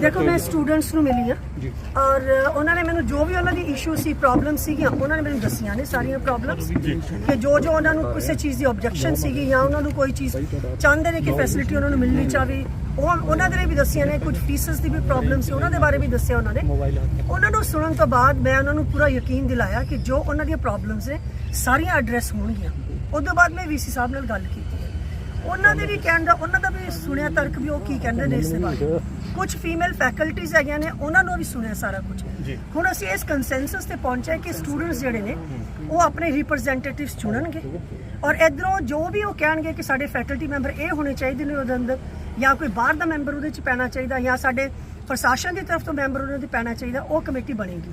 ਦੇਖੋ ਮੈਂ ਸਟੂਡੈਂਟਸ ਨੂੰ ਮਿਲੀ ਆ ਔਰ ਉਹਨਾਂ ਨੇ ਮੈਨੂੰ ਜੋ ਵੀ ਉਹਨਾਂ ਦੀ ਇਸ਼ੂ ਸੀ ਪ੍ਰੋਬਲਮ ਸੀਗੀਆਂ ਉਹਨਾਂ ਨੇ ਮੈਨੂੰ ਦੱਸੀਆਂ ਨੇ ਸਾਰੀਆਂ ਪ੍ਰੋਬਲਮਸ ਕਿ ਜੋ ਜੋ ਉਹਨਾਂ ਨੂੰ ਕਿਸੇ ਚੀਜ਼ ਦੀ ਆਬਜੈਕਸ਼ਨ ਸੀਗੀ ਜਾਂ ਉਹਨਾਂ ਨੂੰ ਕੋਈ ਚੀਜ਼ ਚਾਹੁੰਦੇ ਨੇ ਕਿ ਫੈਸਿਲਿਟੀ ਉਹਨਾਂ ਨੂੰ ਮਿਲਣੀ ਚਾਹੀ ਉਹ ਉਹਨਾਂ ਦੇ ਲਈ ਵੀ ਦੱਸੀਆਂ ਨੇ ਕੁਝ ਫੀਸਸ ਦੀ ਵੀ ਪ੍ਰੋਬਲਮ ਸੀ ਉਹਨਾਂ ਦੇ ਬਾਰੇ ਵੀ ਦੱਸਿਆ ਉਹਨਾਂ ਨੇ। ਉਹਨਾਂ ਨੂੰ ਸੁਣਨ ਤੋਂ ਬਾਅਦ ਮੈਂ ਉਹਨਾਂ ਨੂੰ ਪੂਰਾ ਯਕੀਨ ਦਿਲਾਇਆ ਕਿ ਜੋ ਉਹਨਾਂ ਦੀਆਂ ਪ੍ਰੋਬਲਮਸ ਨੇ ਸਾਰੀਆਂ ਐਡਰੈਸ ਹੋਣਗੀਆਂ। ਉਸ ਤੋਂ ਬਾਅਦ ਮੈਂ ਵੀਸੀ ਸਾਹਿਬ ਨਾਲ ਗੱਲ ਕੀਤੀ ਉਹਨਾਂ ਦੇ ਵੀ ਕਹਿਣ ਦਾ ਉਹਨਾਂ ਦਾ ਵੀ ਸੁਣਿਆ ਤਰਕ ਵੀ ਉਹ ਕੀ ਕਹਿੰਦੇ ਨੇ ਇਸ ਦੇ ਬਾਰੇ। ਕੁਝ ਫੀਮੇਲ ਫੈਕਲਟੀਜ਼ ਹੈਗੀਆਂ ਨੇ ਉਹਨਾਂ ਨੂੰ ਵੀ ਸੁਣਿਆ ਸਾਰਾ ਕੁਝ। ਹੁਣ ਅਸੀਂ ਇਸ ਕੰਸੈਂਸਸ ਤੇ ਪਹੁੰਚੇ ਕਿ ਸਟੂਡੈਂਟਸ ਜਿਹੜੇ ਨੇ ਉਹ ਆਪਣੇ ਰਿਪਰੈਜ਼ੈਂਟੇਟਿਵਸ ਚੁਣਨਗੇ। ਔਰ ਇਧਰੋਂ ਜੋ ਵੀ ਉਹ ਕਹਿਣਗੇ ਕਿ ਸਾਡੇ ਫੈਕਲਟੀ ਮੈਂਬਰ ਇਹ ਹੋਣੇ ਚਾਹੀਦੇ ਨੇ ਉਹਦੇ ਅੰਦਰ ਜਾਂ ਕੋਈ ਬਾਹਰ ਦਾ ਮੈਂਬਰ ਉਹਦੇ ਚ ਪੈਣਾ ਚਾਹੀਦਾ ਜਾਂ ਸਾਡੇ ਪ੍ਰਸ਼ਾਸਨ ਦੀ ਤਰਫ ਤੋਂ ਮੈਂਬਰ ਉਹਨਾਂ ਦੇ ਪੈਣਾ ਚਾਹੀਦਾ ਉਹ ਕਮੇਟੀ ਬਣੇਗੀ।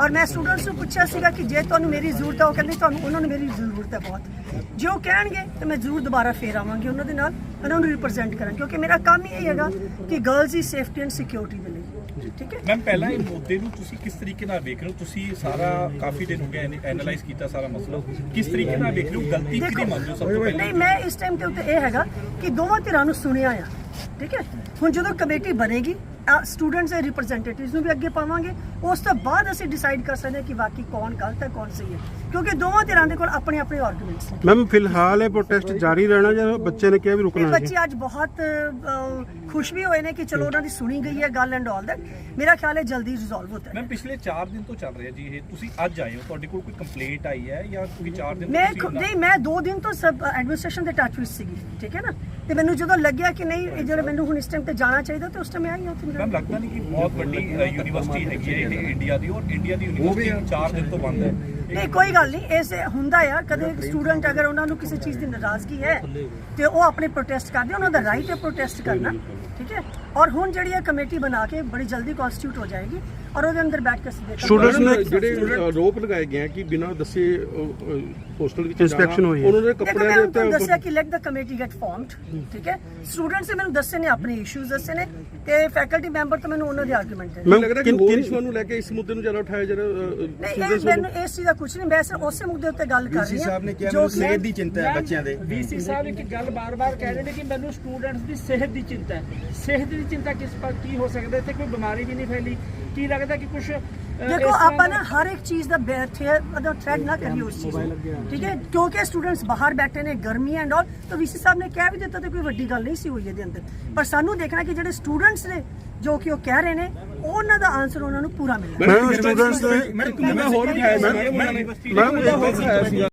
ਔਰ ਮੈਂ ਸਟੂਡੈਂਟਸ ਨੂੰ ਪੁੱਛਿਆ ਸੀਗਾ ਕਿ ਜੇ ਤੁਹਾਨੂੰ ਮੇਰੀ ਜ਼ਰੂਰਤ ਹੈ ਉਹ ਕਹਿੰਦੇ ਤੁਹਾਨੂੰ ਉਹਨਾਂ ਨੂੰ ਮੇਰੀ ਜ਼ਰੂਰਤ ਹੈ ਬਹੁਤ। ਜੇ ਉਹ ਕਹਿਣਗੇ ਤਾਂ ਮੈਂ ਜ਼ਰੂਰ ਦੁਬਾਰਾ ਫੇਰ ਆਵਾਂਗੀ ਉਹਨਾਂ ਦੇ ਨਾਲ ਉਹਨਾਂ ਨੂੰ ਰਿਪਰੈਜ਼ੈਂਟ ਕਰਾਂ ਕਿਉਂਕਿ ਮੇਰਾ ਕੰਮ ਹੀ ਇਹ ਹੈਗਾ ਕਿ ਗਰਲਸ ਦੀ ਸੇਫਟੀ ਐਂਡ ਸਿਕਿਉਰਿਟੀ ਦੇ ਲਈ। ਠੀਕ ਹੈ? ਮੈਮ ਪਹਿਲਾਂ ਇਹ ਮੁੱਦੇ ਨੂੰ ਤੁਸੀਂ ਕਿਸ ਤਰੀਕੇ ਨਾਲ ਵੇਖ ਰਹੇ ਹੋ? ਤੁਸੀਂ ਸਾਰਾ ਕਾਫੀ ਦਿਨ ਹੋ ਗਿਆ ਐਨਾਲਾਈਜ਼ ਕੀਤਾ ਸਾਰਾ ਮਸਲਾ। ਕਿਸ ਤਰੀਕੇ ਨਾਲ ਵੇਖ ਰਹੇ ਹੋ? ਗਲਤੀ ਕਿਹਦੀ ਮੰਨਦੇ ਹੋ ਸਭ ਤੋਂ ਪਹਿਲਾਂ? ਨਹੀਂ ਮੈਂ ਇਸ ਟਾਈਮ ਤੇ ਉੱਤੇ ਇਹ ਹੈਗਾ ਕਿ ਦੋਵਾਂ ਧਿਰਾਂ ਨੂੰ ਸੁਣਿਆ ਆ। ਠੀਕ ਹੈ? ਹੁਣ ਜਦੋਂ ਕਮੇਟੀ ਬਣੇਗੀ ਸਟੂਡੈਂਟਸ ਦੇ ਰਿਪਰੈਜ਼ੈਂਟੇਟਿਵਸ ਨੂੰ ਵੀ ਅੱਗੇ ਪਾਵਾਂਗੇ। ਉਸ ਤੋਂ ਬਾਅਦ ਅਸੀਂ ਡਿਸਾਈਡ ਕਰ ਸਕਦੇ ਹਾਂ ਕਿ ਵਾਕਈ ਕੌਣ ਗਲਤ ਹੈ ਕੌਣ ਸਹੀ ਹੈ। ਕਿਉਂਕਿ ਦੋਵਾਂ ਧਿਰਾਂ ਦੇ ਕੋਲ ਆਪਣੇ ਆਪਣੇ ਆਰਗੂਮੈਂਟਸ ਨੇ। ਮੈਮ ਫਿਲਹਾਲ ਇਹ ਪ੍ਰੋਟੈਸਟ ਜਾਰੀ ਰਹਿਣਾ ਜਾਂ ਬੱਚੇ ਨੇ ਕਿਹਾ ਵੀ ਰੁਕਣਾ ਹੈ ਬੱਚੇ ਅੱਜ ਬਹੁਤ ਖੁਸ਼ ਵੀ ਹੋਏ ਨੇ ਕਿ ਚਲੋ ਉਹਨਾਂ ਦੀ ਸੁਣੀ ਗਈ ਹੈ ਗੱਲ ਐਂਡ ਆਲ ਦੈਟ ਮੇਰਾ ਖਿਆਲ ਹੈ ਜਲਦੀ ਰਿਜ਼ੋਲਵ ਹੁੰਦਾ ਹੈ। ਮੈਮ ਪਿਛਲੇ 4 ਦਿਨ ਤੋਂ ਚੱਲ ਰਿਹਾ ਜੀ ਇਹ। ਤੁਸੀਂ ਅੱਜ ਆਏ ਹੋ ਤੁਹਾਡੇ ਕੋਲ ਕੋਈ ਕੰਪਲੇਂਟ ਆਈ ਹੈ ਜਾਂ ਕੋਈ 4 ਦਿਨ ਤੋਂ ਮੈਂ ਤੁਸੀਂ ਨਹੀਂ ਮੈਂ 2 ਦਿਨ ਤੋਂ ਸਬ ਐਡਮਿਨਿਸਟ੍ਰੇਸ਼ਨ ਦੇ ਟੱਚ ਵਿੱਚ ਸੀਗੀ। ਠੀਕ ਹੈ ਨਾ? ਤੇ ਮੈਨੂੰ ਜਦੋਂ ਲੱਗਿਆ ਕਿ ਨਹੀਂ ਇਹ ਜਿਹੜੇ ਮੈਨੂੰ ਹੁਣ ਇਸ ਟਾਈਮ ਤੇ ਜਾਣਾ ਚਾਹੀਦਾ ਤੇ ਉਸ ਟਾਈਮ ਮੈਂ ਆਈ ਉੱਥੇ ਮੈਮ ਲੱਗਦਾ ਨਹੀਂ ਕਿ ਬਹੁਤ ਵੱਡੀ ਯੂਨੀਵਰਸਿਟੀ ਹੈਗੀ ਹੈ ਇਹ ਇੰਡੀਆ ਦੀ ਔਰ ਇੰਡੀਆ ਦੀ ਯੂਨੀਵਰਸਿਟੀ 4 ਦਿਨ ਤੋਂ ਬੰਦ ਹੈ। ਨਹੀਂ ਕੋਈ ਗੱਲ ਨਹੀਂ ਇਸ ਹੁੰਦਾ ਆ ਕਦੇ ਸਟੂਡੈਂਟ ਅਗਰ ਉਹਨਾਂ ਨੂੰ ਕਿਸੇ ਚੀਜ਼ ਦੀ ਨਾਰਾਜ਼ਗੀ ਹੈ ਤੇ ਉਹ ਆਪਣੇ ਪ੍ਰੋਟੈਸਟ ਕਰਦੇ ਉਹਨਾਂ ਦਾ ਰਾਈਟ ਹੈ ਪ੍ਰੋਟੈਸਟ ਕਰਨਾ। ਠੀਕ ਹੈ? ਔਰ ਹੁਣ ਜਿਹੜੀ ਇਹ ਕਮੇਟੀ ਬਣਾ ਕੇ ਬੜੀ ਜਲਦੀ ਕਨਸਟੀਟਿਊਟ ਹੋ ਜਾਏਗੀ ਔਰ ਉਹਦੇ ਅੰਦਰ ਬੈਠ ਕੇ ਅਸੀਂ ਦੇਖਾਂਗੇ Students ਨੇ- ਜਿਹੜੇ ਆਰੋਪ ਲਗਾਏ ਗਏ ਆ ਕਿ ਬਿਨਾਂ ਦੱਸੇ ਹੋਸਟਲ ਵਿੱਚ Inspection ਹੋਈ ਹੈ। ਉਹਨਾਂ ਦੇ ਦੇਖੋ ਕੱਪੜਿਆਂ ਮੈਂ ਦੇ ਤੁਹਾਨੂੰ ਉੱਤੇ ਦੱਸਿਆ ਕਿ let the committee get formed ਠੀਕ ਹੈ? ਸਟੂਡੈਂਟਸ ਨੇ ਮੈਨੂੰ ਦੱਸੇ ਨੇ ਆਪਣੇ ਇਸ਼ੂਜ਼ ਦੱਸੇ ਨੇ ਤੇ ਫੈਕਲਟੀ ਮੈਂਬਰ ਤੋਂ ਮੈਨੂੰ ਉਹਨਾਂ ਦੇ ਆਰਗੂਮੈਂਟ ਹੈ ਮੈਨੂੰ ਲੱਗਦਾ ਕਿ ਹੋਰ ਇਸ਼ੂਆਂ ਨੂੰ ਲੈ ਕੇ ਇਸ ਮੁੱਦੇ ਨੂੰ ਜ਼ਿਆਦਾ ਉਠਾਇਆ ਜਿਹੜਾ ਨਹੀਂ ਇਹ ਸਟੂਡੈਂਟਸ ਮੈਨੂੰ ਇਸ ਚੀਜ਼ ਦਾ ਕੁਝ ਨਹੀਂ ਮੈਂ ਸਿਰਫ ਉਸੇ ਮੁੱਦੇ ਉੱਤੇ ਗੱਲ ਕਰ ਰਹੀ ਹਾਂ ਸਾਹਿਬ ਨੇ ਕਿਹਾ ਜੋ ਮੈਨੂੰ ਸਿਹਤ ਦੀ ਚਿੰਤਾ ਹੈ ਬੱਚਿਆਂ ਦੇ। ਵੀਸੀ ਸਾਹਿਬ ਇੱਕ ਗੱਲ ਬਾਰ-ਬਾਰ ਕਹਿ ਰਹੇ ਨੇ ਕਿ ਮੈਨੂੰ ਸਟੂਡੈਂਟਸ ਦੀ ਸਿਹਤ ਦੀ ਚਿੰਤਾ ਹੈ। ਸਿਹਤ ਦੀ ਚਿੰਤਾ ਕਿਸ ਪਰ ਕੀ ਹੋ ਸਕਦਾ ਇੱਥੇ ਕੋਈ ਬਿਮਾਰੀ ਵੀ ਨਹੀਂ ਫੈਲੀ। ਕੀ ਲੱਗਦਾ ਕਿ ਕੁਝ ਦੇਖੋ ਆਪਾਂ ਨਾ ਹਰ ਇੱਕ ਚੀਜ਼ ਦਾ ਮਤਲਬ ਥ੍ਰੈਡ ਨਾ ਕਰੀਏ ਉਸ ਚੀਜ਼ ਨੂੰ। ਠੀਕ ਹੈ? ਕਿਉਂਕਿ ਸਟੂਡੈਂਟਸ ਬਾਹਰ ਬੈਠੇ ਨੇ ਗਰਮੀ ਐਂਡ ਆਲ ਤਾਂ ਵੀਸੀ ਸਾਹਿਬ ਨੇ ਕਹਿ ਵੀ ਦਿੱਤਾ ਤੇ ਕੋਈ ਵੱਡੀ ਗੱਲ ਨਹੀਂ ਸੀ ਹੋਈ ਇਹਦੇ ਅੰਦਰ। ਪਰ ਸਾਨੂੰ ਦੇਖਣਾ ਕਿ ਜਿਹੜੇ ਸਟੂਡੈਂਟਸ ਨੇ ਜੋ ਕਿ ਉਹ ਕਹਿ ਰਹੇ ਨੇ ਉਹਨਾਂ ਦਾ ਆਨਸਰ ਉਹਨਾਂ ਨੂੰ ਪੂਰਾ ਮਿਲਣਾ ਮੈਮ ਸਟੂਡੈਂਟਸ ਨੇ ਮੈਂ ਹੋਰ ਵੀ ਆਇਆ ਸੀ। ਮੈਮ